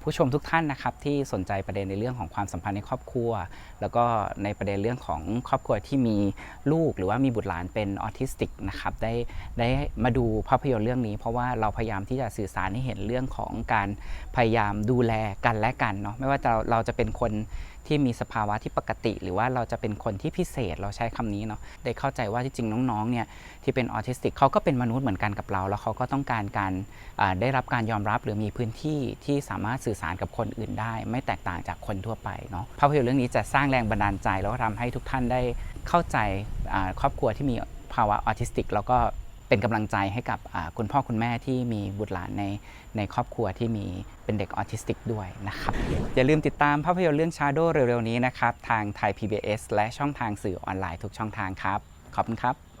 ผู้ชมทุกท่านนะครับที่สนใจประเด็นในเรื่องของความสัมพันธ์ในครอบครัว แล้วก็ในประเด็นเรื่องของครอบครัวที่มีลูกหรือว่ามีบุตรหลานเป็นออทิสติกนะครับได้ได้มาดูภาพยนตร์เรื่องนี้ เพราะว่าเราพยายามที่จะสื่อสารให้เห็นเรื่องของการพยายามดูแลกันและกันเนาะไม่ว่าจะเราจะเป็นคนที่มีสภาวะที่ปกติ หรือว่าเราจะเป็นคนที่พิเศษเราใช้คำนี้เนาะได้เข้าใจว่าที่จริงน้องๆเนี่ยที่เป็นออทิสติกเขาก็เป็นมนุษย์เหมือนกันกับเรา แล้วเขาก็ต้องการการได้รับการยอมรับหรือมีพื้นที่ที่สามารถสื่อสารกับคนอื่นได้ ไม่แตกต่างจากคนทั่วไปเนาะภาพยนตร์เรื่องนี้จะสร้างแรงบันดาลใจ แล้วก็ทำให้ทุกท่านได้เข้าใจครอบครัวที่มีภาวะออทิสติก แล้วก็เป็นกำลังใจให้กับคุณพ่อคุณแม่ที่มีบุตรหลานในในครอบครัวที่มีเป็นเด็กออทิสติกด้วยนะครับ อย่าลืมติดตามภาพยนตร์เรื่อง Shadow เร็วๆนี้นะครับ ทางไทย PBS และช่องทางสื่อออนไลน์ทุกช่องทางครับ ขอบคุณครับ